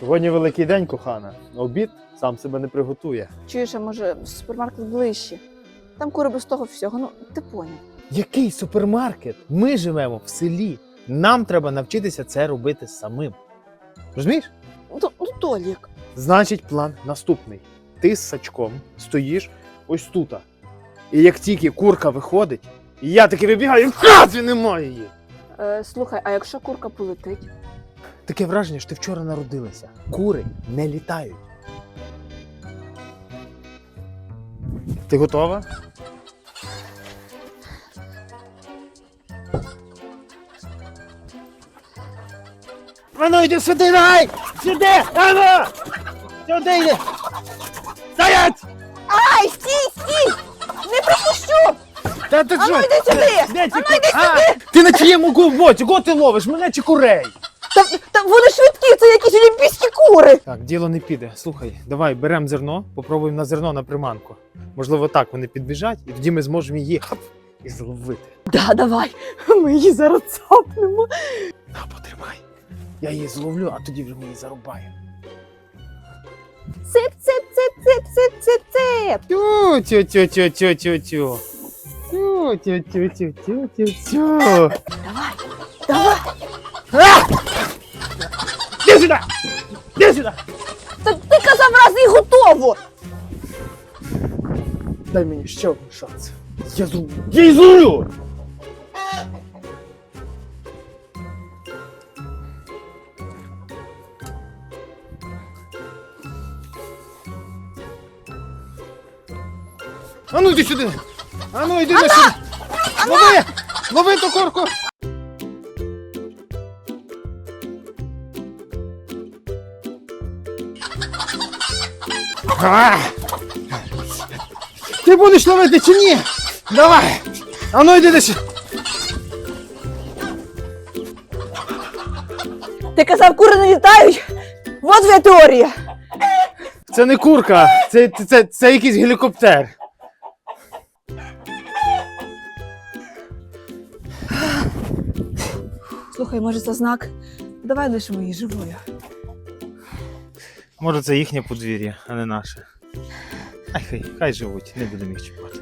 Сьогодні великий день, кохана. Обід сам себе не приготує. Чуєш, а може супермаркет ближче? Там кури без того всього, ну ти поняв. Який супермаркет? Ми живемо в селі. Нам треба навчитися це робити самим. Розумієш? Ну, ну Толік. Значить, план наступний. Ти з сачком стоїш ось тут. І як тільки курка виходить, і я таки вибігаю, і в немає її. Е, слухай, а якщо курка полетить? Таке враження, що ти вчора народилася. Кури не літають. Ти готова? Ану, йди сюди, дай! Сюди! Ану! Сюди йди! Стоять! Ай, стій, стій! Та ти Ану, йди сюди! Де ці Ану, ку- йди А, сюди! Ти на чиєму боці? Кого ти ловиш? Мене чи курей? Та, та вони швидкі, це якісь олімпійські кури! Так, діло не піде. Слухай, давай беремо зерно, попробуємо на зерно на приманку. Можливо, так вони підбіжать, і тоді ми зможемо її хап, і зловити. Да, давай, ми її зараз цапнемо. На, потримай. Я її зловлю, а тоді вже ми її зарубаємо. Цеп, цеп, цеп, цеп, цеп, цеп, цеп. Тю, тю, тю, тю, тю, тю, тю. Тю, тю, тю, тю, тю, тю, тю. Давай, давай. Іди сюди! Іди сюди! Та ти казав раз і готово. Дай мені ще один шанс. Я зловлю. Я її зловлю! А ну йди сюди! А ну йди на сюди! Лови! Лови ту корку! А! Ти будеш ловити чи ні? Давай! А ну йди десь! Ти казав, кури не літають. Вот твоя теорія. Це не курка, це, це, це якийсь гелікоптер. Слухай, може це знак? Давай лишимо її живою. Може, це їхнє подвір'я, а не наше. Ай, хай, хай живуть, не будемо їх чіпати.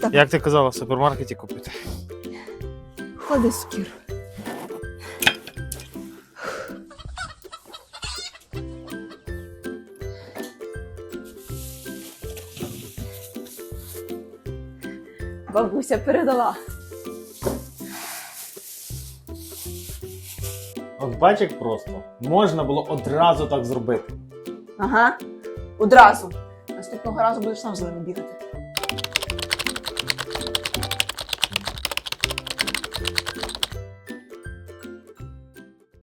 Давай. Як ти казала, в супермаркеті купити. Ходи, скір. Бабуся передала. От бач, як просто. Можна було одразу так зробити. Ага. Одразу. Наступного разу будеш сам з ними бігати.